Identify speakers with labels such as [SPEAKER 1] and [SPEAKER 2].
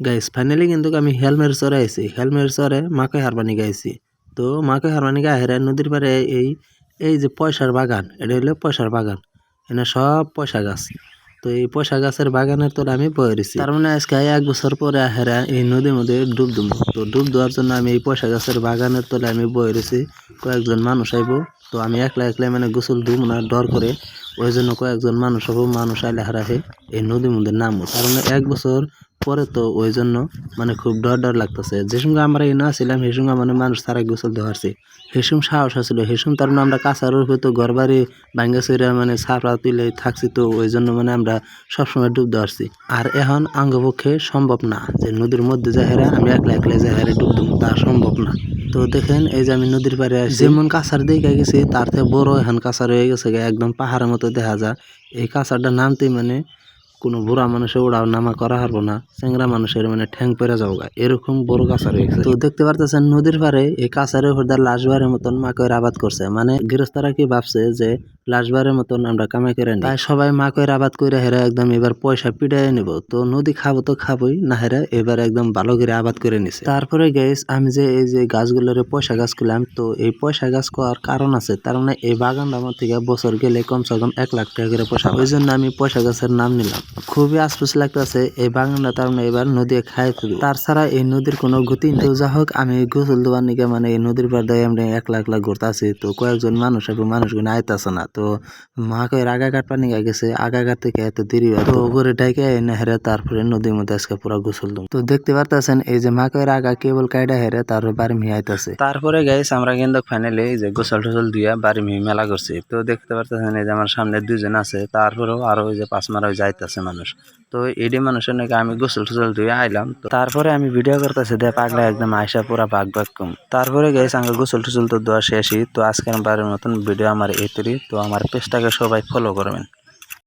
[SPEAKER 1] Guys finally কিন্তু আমি helmet চরে আইছি। হেলমেট চরে মাকে হারবানি গাইছি। তো মাকে হারবানি গায়ে হেরা নদীর পারে এই এই যে পয়সার বাগান, এটা হলো পয়সার বাগান। এখানে সব পয়সা গাছ। তো এই পয়সা গাছের বাগানের তোলে আমি রয়েছি তার মানে আজকে এক বছর পরে হেরা এই নদীর মধ্যে ডুব দুম। তো ডুব দেওয়ার জন্য আমি এই পয়সা গাছের বাগানের তোলে আমি বয়ে রয়েছি কয়েকজন মানুষ আইবো। তো আমি একলা একলা মানে গোসল দুম না, ডর করে ওই জন্য কয়েকজন মানুষ হব, মানুষ আইলে হারাহে, এই নদীর মধ্যে নামবো। কারণ এক বছর পরে তো ওই জন্য মানে খুব ডর ডর লাগতেছে। যে সঙ্গে আমরা এই না ছিলাম, সেই সঙ্গে মানে মানুষ তারা গোসল দেওয়া পারছি। হেসুম সাহস আছিল হেসুম তার মানে আমরা কাঁচার উপরে তো ঘর বাড়ি ভাঙ্গা চইরা মানে ছাপড়া তুলে থাকছি তো, ওই জন্য মানে আমরা সবসময় ডুব দেওয়া পারছি। আর এখন আঙ্গপক্ষে সম্ভব না, যে নদীর মধ্যে যাহেরা আমি একলা একলা যাহেরা ডুব দেবো, তা সম্ভব না। তো দেখেন, এই যে আমি নদীর পাড়ে যেমন কাঁচার দিকে গেছি, তার থেকে বড় এখন কাঁচার হয়ে গেছে একদম পাহাড়ের মতো দেখা যায়। এই কাঁচারটা নামতেই মানে? কোনো বুড়া মানুষের উড়াও নামা করা হারবো না চেংরা মানুষের মানে ঠ্যাং পেরে যাও গা, এরকম বড় কাঁচা রয়েছে তো দেখতে পারতেছেন, নদীর পারে এই কাঁচারের উপর লাশবারের মতন মাকয়ের আবাদ করছে। মানে গৃহস্থরা কি ভাবছে যে লাশবারের মতন আমরা কামাই করে নিই। তাই সবাই মাকয়ের আবাদ করে হেরা একদম এবার পয়সা পিড়াই নিব। তো নদী খাব তো খাবোই, না হেরা এবার একদম ভালো করে আবাদ করে নিছে। তারপরে গেছ আমি যে এই যে গাছগুলোরে পয়সা গাছ করলাম, তো এই পয়সা গাছ করার কারণ আছে। তার মানে এই বাগানটা আমার থেকে বছর গেলে কমসে কম এক লাখ টাকা করে পয়সা ওই জন্য আমি পয়সা গাছের নাম নিলাম। খুবই আশপুষ লাগতেছে, এই বাগানটা তার মানে এবার নদী খাই ফেলবে। তাছাড়া এই নদীর কোনো গতি তো যা হোক, আমি গোসল দেওয়ার নিকে মানে এই নদীর দিয়ে আমরা একলা একলা ঘুরতে আছি তো কয়েকজন মানুষ এবং মানুষগুলো আইতাছে না। তো মাকে আগা কাট পানি গেছে, আগা কাট থেকে এত দেরি হয়। তো ওগরে ডাইকে এনে হেরে তারপরে নদীর মধ্যে আজকে পুরো গোসল দুম। তো দেখতে পারতেছেন, এই যে মা মাকে আগা কেবল কাইডা হেরে তারপরে বাড়ি মিহি আইতাছে। তারপরে গাইস আমরা কিন্তু ফাইনালি এই যে গোসল টোসল দিয়া বাড়ি মিহি মেলা করছি। তো দেখতে পারতেছেন, এই যে আমার সামনে দুজন আছে, তারপরেও আরও ওই যে পাঁচ মারা যাইতেছে মানুষ। তো এডি মানুষের নাকি আমি গোসল টোসল দিয়ে আইলাম। তারপরে আমি ভিডিও করতেছি দে পাগলা একদম আয়সা পুরা বাঘ বাঘ কম। তারপরে গেছে আমি গোসল টোসল তো দেওয়া শেষই। তো আজকের বারের মতন ভিডিও আমার এই তো আমার পেজটাকে সবাই ফলো করবেন।